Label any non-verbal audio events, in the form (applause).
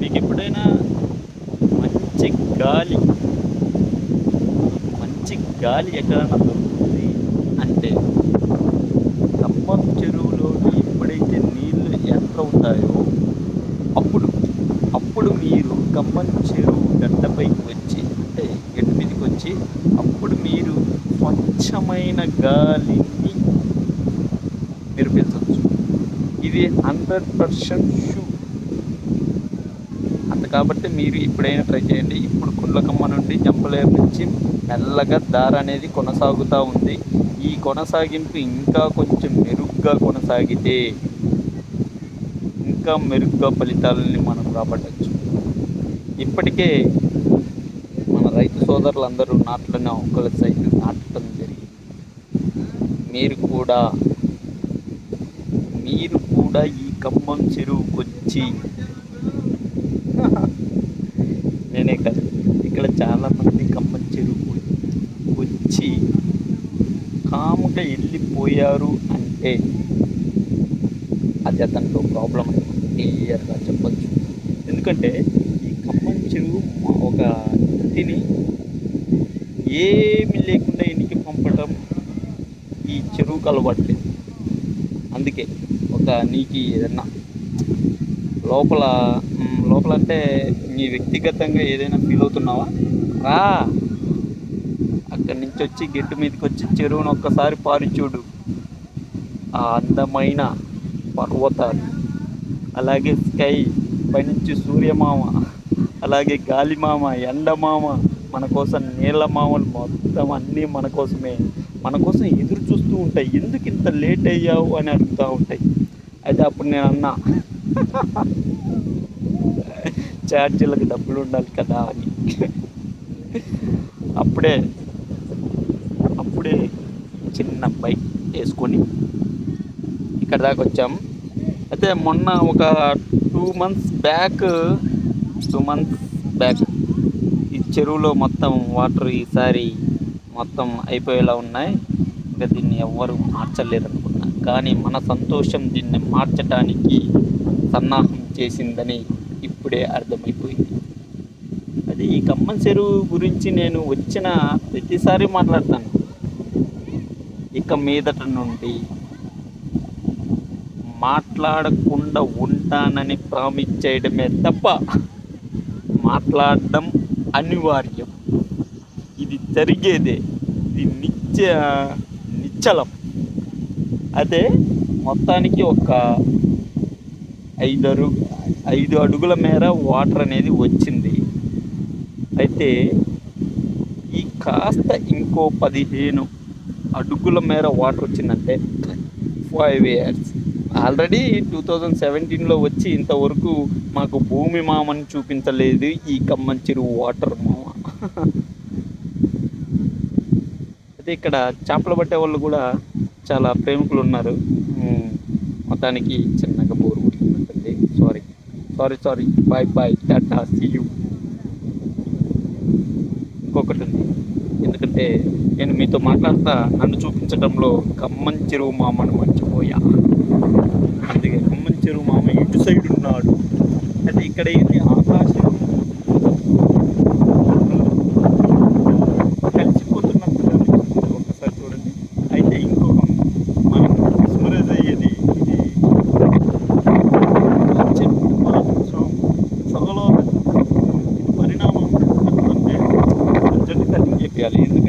మీకు ఎప్పుడైనా మంచి గాలి మంచి గాలి ఎక్కడైనా దొరుకుతుంది అంటే ఖమ్మం చెరువులోకి ఎప్పుడైతే నీళ్ళు ఎంటర్ అవుతాయో అప్పుడు అప్పుడు మీరు ఖమ్మం చెరువు గడ్డపైకి వచ్చి అంటే గడ్డ మీదకి వచ్చి అప్పుడు మీరు స్వచ్ఛమైన గాలిని మీరు ఇది హండ్రెడ్ పర్సెంట్ షూ కాబట్టి మీరు ఇప్పుడైనా ట్రై చేయండి. ఇప్పుడు కుళ్ళకమ్మ నుండి జంపలేరు నుంచి మెల్లగా దారి అనేది కొనసాగుతూ ఉంది. ఈ కొనసాగింపు ఇంకా కొంచెం మెరుగ్గా కొనసాగితే ఇంకా మెరుగ్గా ఫలితాలని మనం రాబట్టచ్చు. ఇప్పటికే మన రైతు సోదరులందరూ నాట్లనే ఒకళ్ళ సైడ్ నాటడం జరిగింది. మీరు కూడా మీరు కూడా ఈ ఖమ్మం చెరువుకొచ్చి (laughs) నేనే కాదు ఇక్కడ చాలామంది కమ్మ చెరువు వచ్చి కాముగా వెళ్ళిపోయారు అంటే అది అతనిలో ప్రాబ్లం క్లియర్గా చెప్పచ్చు. ఎందుకంటే ఈ ఖమ్మం చెరువు ఒక ఇంటిని ఏమి లేకుండా ఇంటికి పంపడం ఈ చెరువుకు అలవాట్లేదు అందుకే ఒక నీకు ఏదన్నా లోపల లోపల అంటే నీ వ్యక్తిగతంగా ఏదైనా ఫీల్ అవుతున్నావా? రా. అక్కడి నుంచి వచ్చి గెట్టు మీదకి వచ్చి చెరువును ఒక్కసారి పారిచూడు ఆ అందమైన పర్వతాలు. అలాగే స్కై పైనుంచి సూర్యమామ అలాగే గాలిమామ ఎండమామ మన కోసం నీళ్ళ మామలు మొత్తం అన్నీ మన కోసమే. మన కోసం ఎదురు చూస్తూ ఉంటాయి. ఎందుకు ఇంత లేట్ అయ్యావు అని అడుగుతూ ఉంటాయి. అయితే అప్పుడు నేను అన్నా ఛార్జీలకు డబ్బులు ఉండాలి కదా అని. అప్పుడే అప్పుడే చిన్న బైక్ వేసుకొని ఇక్కడ దాకా వచ్చాం. అయితే మొన్న ఒక two months back two months back ఈ చెరువులో మొత్తం వాటర్ ఈసారి మొత్తం అయిపోయేలా ఉన్నాయి. ఇంకా దీన్ని ఎవ్వరు మార్చలేరు. కానీ మన సంతోషం దీన్ని మార్చడానికి సన్నాహం చేసిందని ఇప్పుడే అర్థమైపోయింది. అది ఈ కమ్మం చెరువు గురించి నేను వచ్చిన ప్రతిసారి మాట్లాడతాను. ఇక మీదట నుండి మాట్లాడకుండా ఉంటానని ప్రామిస్ చేయడమే తప్ప మాట్లాడడం అనివార్యం. ఇది జరిగేదే. ఇది నిత్య నిశ్చలం అదే మొత్తానికి ఒక ఐదు అరు ఐదు అడుగుల మేర వాటర్ అనేది వచ్చింది. అయితే ఈ కాస్త ఇంకో పదిహేను అడుగుల మేర వాటర్ వచ్చిందంటే five years. Already two thousand సెవెంటీన్లో వచ్చి ఇంతవరకు మాకు భూమి మామని చూపించలేదు ఈ కమ్మం చెరువు వాటర్ మామ. (laughs) అయితే ఇక్కడ చేపలు పట్టే వాళ్ళు కూడా చాలా ప్రేమికులు ఉన్నారు మొత్తానికి చిన్నగా bore కొడుతున్నట్టుంది sorry sorry sorry bye bye tata see you ఇంకొకటి ఉంది. ఎందుకంటే నేను మీతో మాట్లాడతా నన్ను చూపించడంలో ఖమ్మం చెరువు మామను మర్చిపోయా. అందుకే ఖమ్మం చెరువు మామ ఇటు సైడ్ ఉన్నాడు. అయితే ఇక్కడ ఏంది? ఆకాశం social